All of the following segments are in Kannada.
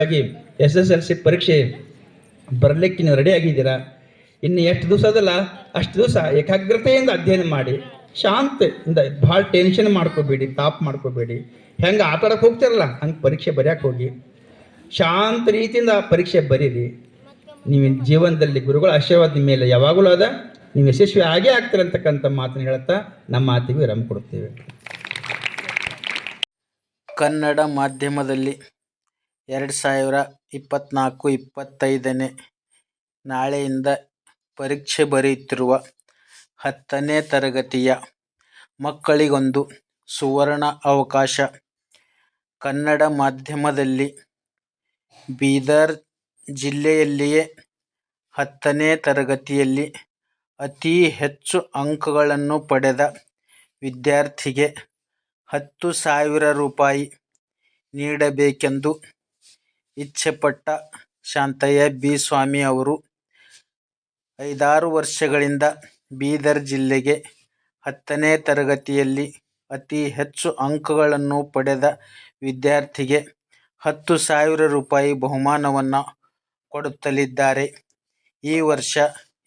ಹಾಗಾಗಿ ಎಸ್ ಎಸ್ ಎಲ್ ಸಿ ಪರೀಕ್ಷೆ ಬರಲಿಕ್ಕೆ ನೀವು ರೆಡಿ ಆಗಿದ್ದೀರಾ? ಇನ್ನು ಎಷ್ಟು ದಿವಸ ಅದಲ್ಲ ಅಷ್ಟು ದಿವಸ ಏಕಾಗ್ರತೆಯಿಂದ ಅಧ್ಯಯನ ಮಾಡಿ, ಶಾಂತಿಯಿಂದ ಭಾಳ ಟೆನ್ಷನ್ ಮಾಡ್ಕೋಬೇಡಿ, ತಾಪ್ ಮಾಡ್ಕೋಬೇಡಿ. ಹೆಂಗೆ ಆಟಾಡಕ್ಕೆ ಹೋಗ್ತಿರಲ್ಲ, ಹಂಗೆ ಪರೀಕ್ಷೆ ಬರೆಯಕ್ಕೆ ಹೋಗಿ. ಶಾಂತ ರೀತಿಯಿಂದ ಪರೀಕ್ಷೆ ಬರೀರಿ. ನೀವು ಜೀವನದಲ್ಲಿ ಗುರುಗಳ ಆಶೀರ್ವಾದ ಮೇಲೆ ಯಾವಾಗಲೂ ಅದ. ನೀವು ಯಶಸ್ವಿ ಆಗೇ ಆಗ್ತಿರಂತಕ್ಕಂಥ ಮಾತನ್ನು ಹೇಳುತ್ತಾ ನಮ್ಮ ಮಾತಿಗೆ ವಿರಾಮ ಕೊಡುತ್ತೇವೆ. ಕನ್ನಡ ಮಾಧ್ಯಮದಲ್ಲಿ ಎರಡು ಸಾವಿರ ಇಪ್ಪತ್ತ್ನಾಲ್ಕು ಇಪ್ಪತ್ತೈದನೇ ನಾಳೆಯಿಂದ ಪರೀಕ್ಷೆ ಬರೆಯುತ್ತಿರುವ ಹತ್ತನೇ ತರಗತಿಯ ಮಕ್ಕಳಿಗೊಂದು ಸುವರ್ಣ ಅವಕಾಶ. ಕನ್ನಡ ಮಾಧ್ಯಮದಲ್ಲಿ ಬೀದರ್ ಜಿಲ್ಲೆಯಲ್ಲಿಯೇ ಹತ್ತನೇ ತರಗತಿಯಲ್ಲಿ ಅತಿ ಹೆಚ್ಚು ಅಂಕಗಳನ್ನು ಪಡೆದ ವಿದ್ಯಾರ್ಥಿಗೆ ಹತ್ತು ಸಾವಿರ ರೂಪಾಯಿ ನೀಡಬೇಕೆಂದು ಇಚ್ಛೆಪಟ್ಟ ಶಾಂತಯ್ಯ ಬಿ. ಸ್ವಾಮಿ ಅವರು ಐದಾರು ವರ್ಷಗಳಿಂದ ಬೀದರ್ ಜಿಲ್ಲೆಗೆ ಹತ್ತನೇ ತರಗತಿಯಲ್ಲಿ ಅತಿ ಹೆಚ್ಚು ಅಂಕಗಳನ್ನು ಪಡೆದ ವಿದ್ಯಾರ್ಥಿಗೆ ಹತ್ತು ಸಾವಿರ ರೂಪಾಯಿ ಬಹುಮಾನವನ್ನು ಕೊಡುತ್ತಲಿದ್ದಾರೆ. ಈ ವರ್ಷ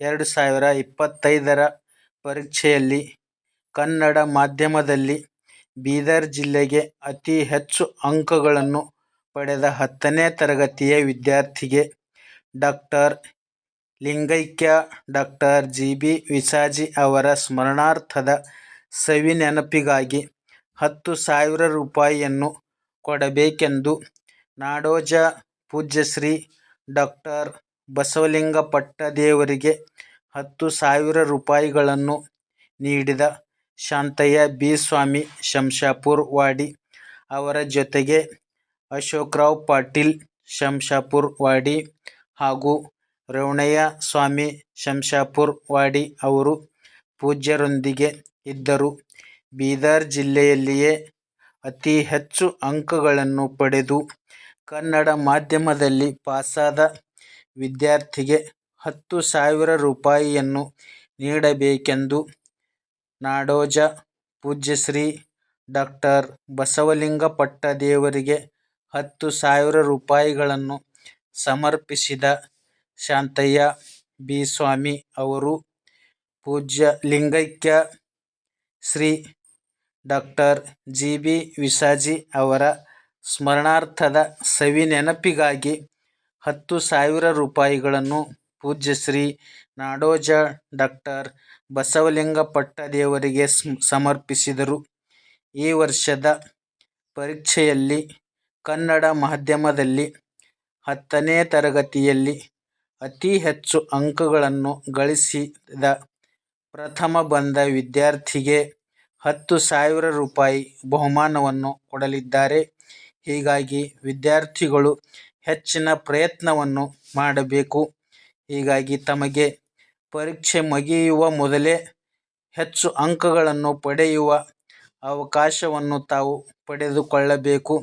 ಎರಡು ಸಾವಿರ ಇಪ್ಪತ್ತೈದರ ಪರೀಕ್ಷೆಯಲ್ಲಿ ಕನ್ನಡ ಮಾಧ್ಯಮದಲ್ಲಿ ಬೀದರ್ ಜಿಲ್ಲೆಗೆ ಅತಿ ಹೆಚ್ಚು ಅಂಕಗಳನ್ನು ಪಡೆದ ಹತ್ತನೇ ತರಗತಿಯ ವಿದ್ಯಾರ್ಥಿಗೆ ಡಾಕ್ಟರ್ ಲಿಂಗೈಕ್ಯ, ಡಾಕ್ಟರ್ ಜಿ ಬಿ ವಿಸಾಜಿ ಅವರ ಸ್ಮರಣಾರ್ಥದ ಸವಿ ನೆನಪಿಗಾಗಿ ಹತ್ತು ಸಾವಿರ ರೂಪಾಯಿಯನ್ನು ಕೊಡಬೇಕೆಂದು ನಾಡೋಜ ಪೂಜ್ಯಶ್ರೀ ಡಾಕ್ಟರ್ ಬಸವಲಿಂಗ ಪಟ್ಟದೇವರಿಗೆ ಹತ್ತು ಸಾವಿರ ರೂಪಾಯಿಗಳನ್ನು ನೀಡಿದ ಶಾಂತಯ್ಯ ಬಿ. ಸ್ವಾಮಿ ಶಂಷಾಪುರ ವಾಡಿ ಅವರ ಜೊತೆಗೆ ಅಶೋಕರಾವ್ ಪಾಟೀಲ್ ಶಂಷಾಪುರ ವಾಡಿ ಹಾಗೂ ರೇವಣಯ್ಯ ಸ್ವಾಮಿ ಶಂಷಾಪುರ ವಾಡಿ ಅವರು ಪೂಜ್ಯರೊಂದಿಗೆ ಇದ್ದರು. ಬೀದರ್ ಜಿಲ್ಲೆಯಲ್ಲಿಯೇ ಅತಿ ಹೆಚ್ಚು ಅಂಕಗಳನ್ನು ಪಡೆದು ಕನ್ನಡ ಮಾಧ್ಯಮದಲ್ಲಿ ಪಾಸಾದ ವಿದ್ಯಾರ್ಥಿಗೆ ಹತ್ತು ಸಾವಿರ ರೂಪಾಯಿಯನ್ನು ನೀಡಬೇಕೆಂದು ನಾಡೋಜ ಪೂಜ್ಯಶ್ರೀ ಡಾಕ್ಟರ್ ಬಸವಲಿಂಗ ಪಟ್ಟದೇವರಿಗೆ ಹತ್ತು ಸಾವಿರ ರೂಪಾಯಿಗಳನ್ನು ಸಮರ್ಪಿಸಿದ ಶಾಂತಯ್ಯ ಬಿ ಸ್ವಾಮಿ ಅವರು ಪೂಜ್ಯ ಲಿಂಗೈಕ್ಯ Shri doctor G B Visaji ಅವರ ಸ್ಮರಣಾರ್ಥದ ಸವಿ ನೆನಪಿಗಾಗಿ ಹತ್ತು ಸಾವಿರ ರೂಪಾಯಿಗಳನ್ನು ಪೂಜ್ಯಶ್ರೀ ನಾಡೋಜ ಡಾಕ್ಟರ್ ಬಸವಲಿಂಗ ಪಟ್ಟದೇವರಿಗೆ ಸ್ಮ್ ಸಮರ್ಪಿಸಿದರು. ಈ ವರ್ಷದ ಪರೀಕ್ಷೆಯಲ್ಲಿ ಕನ್ನಡ ಮಾಧ್ಯಮದಲ್ಲಿ ಹತ್ತನೇ ತರಗತಿಯಲ್ಲಿ ಅತಿ ಹೆಚ್ಚು ಅಂಕಗಳನ್ನು ಗಳಿಸಿದ ಪ್ರಥಮ ಬಂದ ವಿದ್ಯಾರ್ಥಿಗೆ ಹತ್ತು ಸಾವಿರ ರೂಪಾಯಿ ಬಹುಮಾನವನ್ನು ಕೊಡಲಿದ್ದಾರೆ. ಹೀಗಾಗಿ ವಿದ್ಯಾರ್ಥಿಗಳು ಹೆಚ್ಚಿನ ಪ್ರಯತ್ನವನ್ನು ಮಾಡಬೇಕು. ಹೀಗಾಗಿ ತಮಗೆ ಪರೀಕ್ಷೆ ಮುಗಿಯುವ ಮೊದಲೇ ಹೆಚ್ಚು ಅಂಕಗಳನ್ನು ಪಡೆಯುವ ಅವಕಾಶವನ್ನು ತಾವು ಪಡೆದುಕೊಳ್ಳಬೇಕು.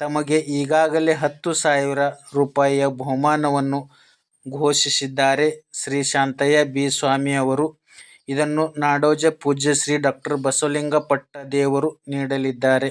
ತಮಗೆ ಈಗಾಗಲೇ ಹತ್ತು ಸಾವಿರ ರೂಪಾಯಿಯ ಬಹುಮಾನವನ್ನು ಘೋಷಿಸಿದ್ದಾರೆ. ಶ್ರೀ ಶಾಂತಯ್ಯ ಬಿ. ಸ್ವಾಮಿ ಅವರು ಇದನ್ನು ನಾಡೋಜ ಪೂಜ್ಯ ಶ್ರೀ ಡಾಕ್ಟರ್ ಬಸವಲಿಂಗ ಪಟ್ಟದೇವರು ನೀಡಲಿದ್ದಾರೆ.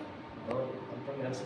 ಹಾಂ ಸಿಗ್ತಾರೆ ಅವರು ಅಂತ ಕೆಲಸ